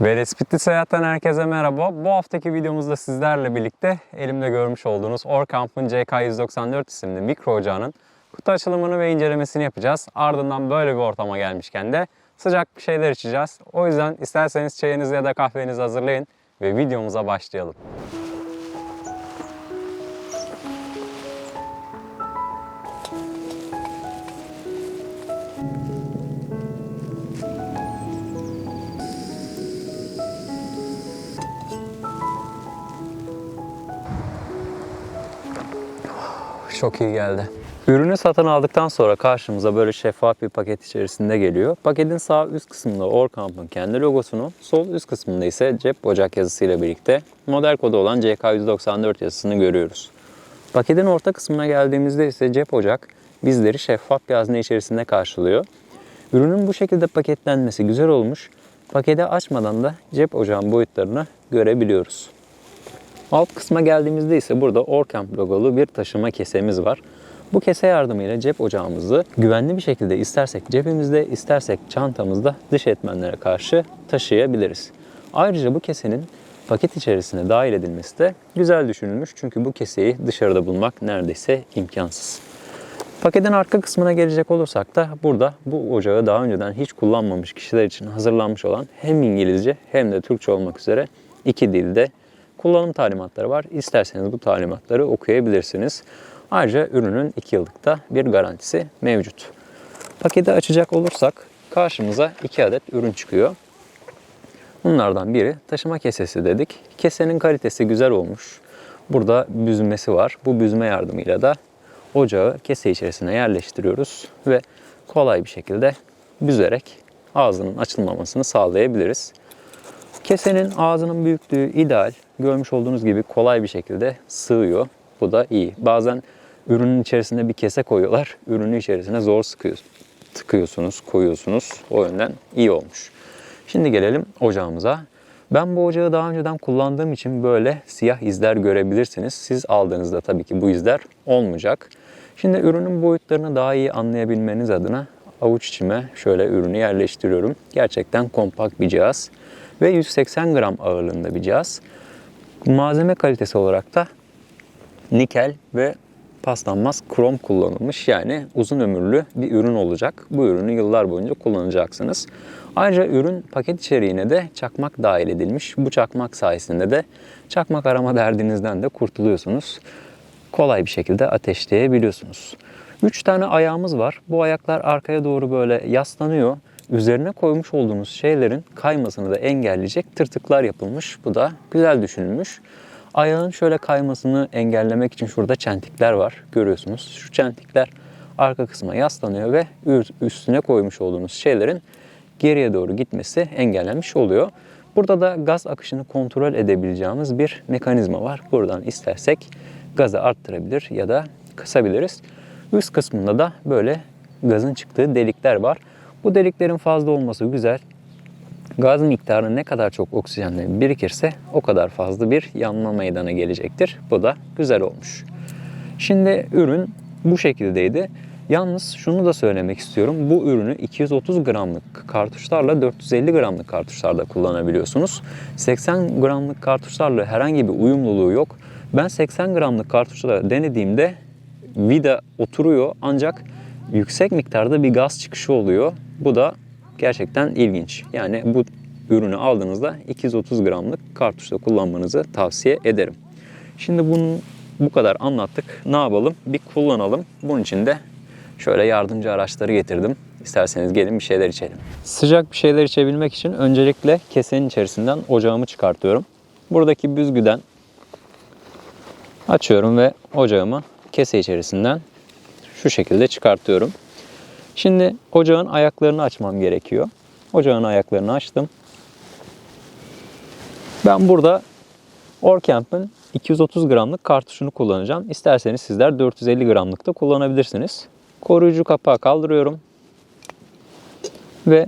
Ve Respitli Seyahat'ten herkese merhaba. Bu haftaki videomuzda sizlerle birlikte elimde görmüş olduğunuz Orkamp'ın CK194 isimli mikro ocağının kutu açılımını ve incelemesini yapacağız. Ardından böyle bir ortama gelmişken de sıcak bir şeyler içeceğiz. O yüzden isterseniz çayınızı ya da kahvenizi hazırlayın ve videomuza başlayalım. Çok iyi geldi. Ürünü satın aldıktan sonra karşımıza böyle şeffaf bir paket içerisinde geliyor. Paketin sağ üst kısmında Orkamp'ın kendi logosunu, sol üst kısmında ise cep ocak yazısıyla birlikte model kodu olan CK194 yazısını görüyoruz. Paketin orta kısmına geldiğimizde ise cep ocak bizleri şeffaf bir hazne içerisinde karşılıyor. Ürünün bu şekilde paketlenmesi güzel olmuş. Paketi açmadan da cep ocağın boyutlarını görebiliyoruz. Alt kısma geldiğimizde ise burada Orkamp logolu bir taşıma kesemiz var. Bu kese yardımıyla cep ocağımızı güvenli bir şekilde istersek cebimizde istersek çantamızda dış etmenlere karşı taşıyabiliriz. Ayrıca bu kesenin paket içerisine dahil edilmesi de güzel düşünülmüş çünkü bu keseyi dışarıda bulmak neredeyse imkansız. Paketin arka kısmına gelecek olursak da burada bu ocağı daha önceden hiç kullanmamış kişiler için hazırlanmış olan hem İngilizce hem de Türkçe olmak üzere iki dilde kullanım talimatları var. İsterseniz bu talimatları okuyabilirsiniz. Ayrıca ürünün 2 yıllık da bir garantisi mevcut. Paketi açacak olursak karşımıza 2 adet ürün çıkıyor. Bunlardan biri taşıma kesesi dedik. Kesenin kalitesi güzel olmuş. Burada büzmesi var. Bu büzme yardımıyla da ocağı kese içerisine yerleştiriyoruz ve kolay bir şekilde büzerek ağzının açılmamasını sağlayabiliriz. Kesenin ağzının büyüklüğü ideal. Görmüş olduğunuz gibi kolay bir şekilde sığıyor. Bu da iyi. Bazen ürünün içerisinde bir kese koyuyorlar. Ürünün içerisine zor sıkıyor, tıkıyorsunuz, koyuyorsunuz. O yönden iyi olmuş. Şimdi gelelim ocağımıza. Ben bu ocağı daha önceden kullandığım için böyle siyah izler görebilirsiniz. Siz aldığınızda tabii ki bu izler olmayacak. Şimdi ürünün boyutlarını daha iyi anlayabilmeniz adına avuç içime şöyle ürünü yerleştiriyorum. Gerçekten kompakt bir cihaz ve 180 gram ağırlığında bir cihaz. Malzeme kalitesi olarak da nikel ve paslanmaz krom kullanılmış. Yani uzun ömürlü bir ürün olacak. Bu ürünü yıllar boyunca kullanacaksınız. Ayrıca ürün paket içeriğine de çakmak dahil edilmiş. Bu çakmak sayesinde de çakmak arama derdinizden de kurtuluyorsunuz. Kolay bir şekilde ateşleyebiliyorsunuz. 3 tane ayağımız var. Bu ayaklar arkaya doğru böyle yaslanıyor. Üzerine koymuş olduğunuz şeylerin kaymasını da engelleyecek tırtıklar yapılmış. Bu da güzel düşünülmüş. Ayağın şöyle kaymasını engellemek için şurada çentikler var. Görüyorsunuz. Şu çentikler arka kısma yaslanıyor ve üstüne koymuş olduğunuz şeylerin geriye doğru gitmesi engellenmiş oluyor. Burada da gaz akışını kontrol edebileceğimiz bir mekanizma var. Buradan istersek gazı arttırabilir ya da kısabiliriz. Üst kısmında da böyle gazın çıktığı delikler var. Bu deliklerin fazla olması güzel. Gaz miktarı ne kadar çok oksijenle birikirse o kadar fazla bir yanma meydana gelecektir. Bu da güzel olmuş. Şimdi ürün bu şekildeydi. Yalnız şunu da söylemek istiyorum. Bu ürünü 230 gramlık kartuşlarla 450 gramlık kartuşlarda kullanabiliyorsunuz. 80 gramlık kartuşlarla herhangi bir uyumluluğu yok. Ben 80 gramlık kartuşla denediğimde vida oturuyor ancak yüksek miktarda bir gaz çıkışı oluyor. Bu da gerçekten ilginç. Yani bu ürünü aldığınızda 230 gramlık kartuşta kullanmanızı tavsiye ederim. Şimdi bunu bu kadar anlattık. Ne yapalım? Bir kullanalım. Bunun için de şöyle yardımcı araçları getirdim. İsterseniz gelin bir şeyler içelim. Sıcak bir şeyler içebilmek için öncelikle kesenin içerisinden ocağımı çıkartıyorum. Buradaki büzgüden açıyorum ve ocağımı kese içerisinden şu şekilde çıkartıyorum. Şimdi ocağın ayaklarını açmam gerekiyor. Ocağın ayaklarını açtım. Ben burada Orcamp'ın 230 gramlık kartuşunu kullanacağım. İsterseniz sizler 450 gramlık da kullanabilirsiniz. Koruyucu kapağı kaldırıyorum. Ve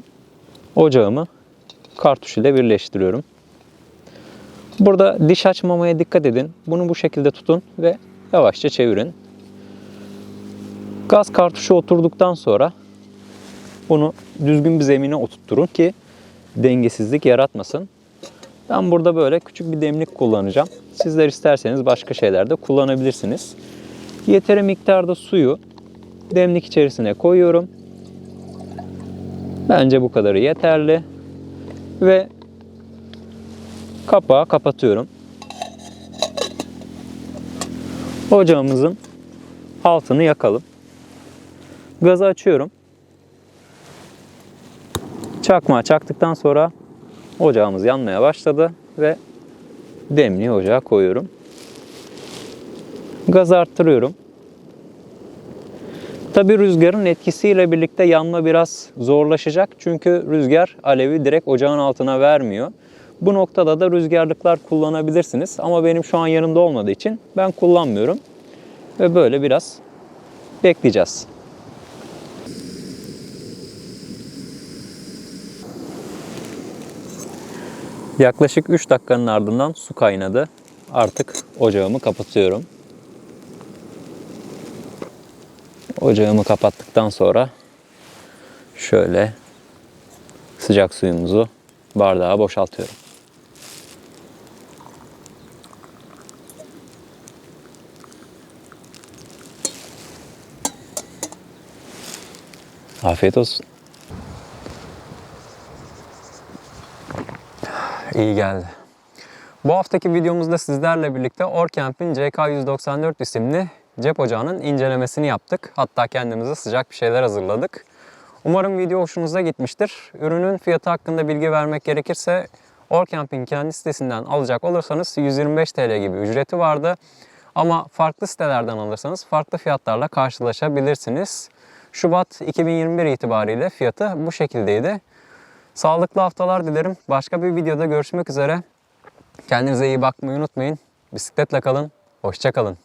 ocağımı kartuş ile birleştiriyorum. Burada diş açmamaya dikkat edin. Bunu bu şekilde tutun ve yavaşça çevirin. Gaz kartuşu oturduktan sonra bunu düzgün bir zemine oturtturun ki dengesizlik yaratmasın. Ben burada böyle küçük bir demlik kullanacağım. Sizler isterseniz başka şeyler de kullanabilirsiniz. Yeteri miktarda suyu demlik içerisine koyuyorum. Bence bu kadarı yeterli. Ve kapağı kapatıyorum. Ocağımızın altını yakalım. Gazı açıyorum. Çakmağı çaktıktan sonra ocağımız yanmaya başladı ve demliği ocağa koyuyorum. Gazı arttırıyorum. Tabi rüzgarın etkisiyle birlikte yanma biraz zorlaşacak. Çünkü rüzgar alevi direkt ocağın altına vermiyor. Bu noktada da rüzgarlıklar kullanabilirsiniz. Ama benim şu an yanımda olmadığı için ben kullanmıyorum. Ve böyle biraz bekleyeceğiz. Yaklaşık 3 dakikanın ardından su kaynadı. Artık ocağımı kapatıyorum. Ocağımı kapattıktan sonra şöyle sıcak suyumuzu bardağa boşaltıyorum. Afiyet olsun. İyi geldi. Bu haftaki videomuzda sizlerle birlikte Orcamp'in CK194 isimli cep ocağının incelemesini yaptık. Hatta kendimize sıcak bir şeyler hazırladık. Umarım video hoşunuza gitmiştir. Ürünün fiyatı hakkında bilgi vermek gerekirse Orcamp'in kendi sitesinden alacak olursanız 125 TL gibi ücreti vardı. Ama farklı sitelerden alırsanız farklı fiyatlarla karşılaşabilirsiniz. Şubat 2021 itibariyle fiyatı bu şekildeydi. Sağlıklı haftalar dilerim. Başka bir videoda görüşmek üzere. Kendinize iyi bakmayı unutmayın. Bisikletle kalın. Hoşça kalın.